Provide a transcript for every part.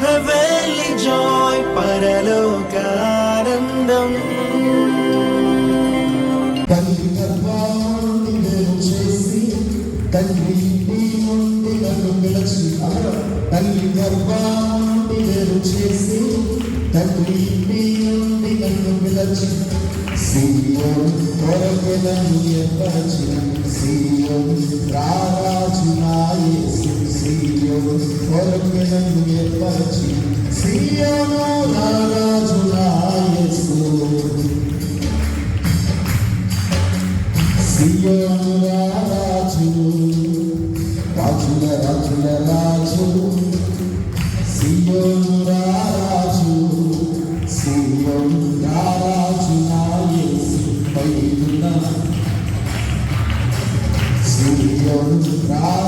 Heavenly joy, పరలోకానందం తల్లి గర్భాన్ని వేరు చేసి తల్లి నీ నుండి నన్ను పిలచి తల్లి గర్భాన్ని వేరు చేసి తల్లి నీ నుండి నన్ను పిలచి సీయోన్ కొరకు నన్ను ఏర్పరచిన సీయోన్ రారాజు నన్ను ఏర్పరచి సీయోను రారాజు నా యేసు సియోను రాజు రాజుల రాజుల రాజు సియోను రాజు సియోను రాజు నా యేసు పైన సియోను రాజు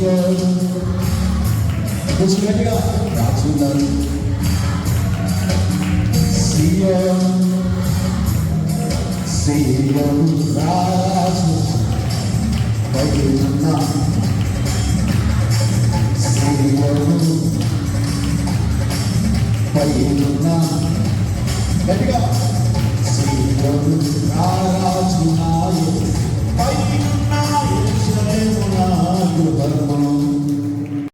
సియోను కొంచెం గట్టిగా రాజులను సియోను సియోను రాజు పైన సియోను పైన గట్టిగా సియోను రాజు నా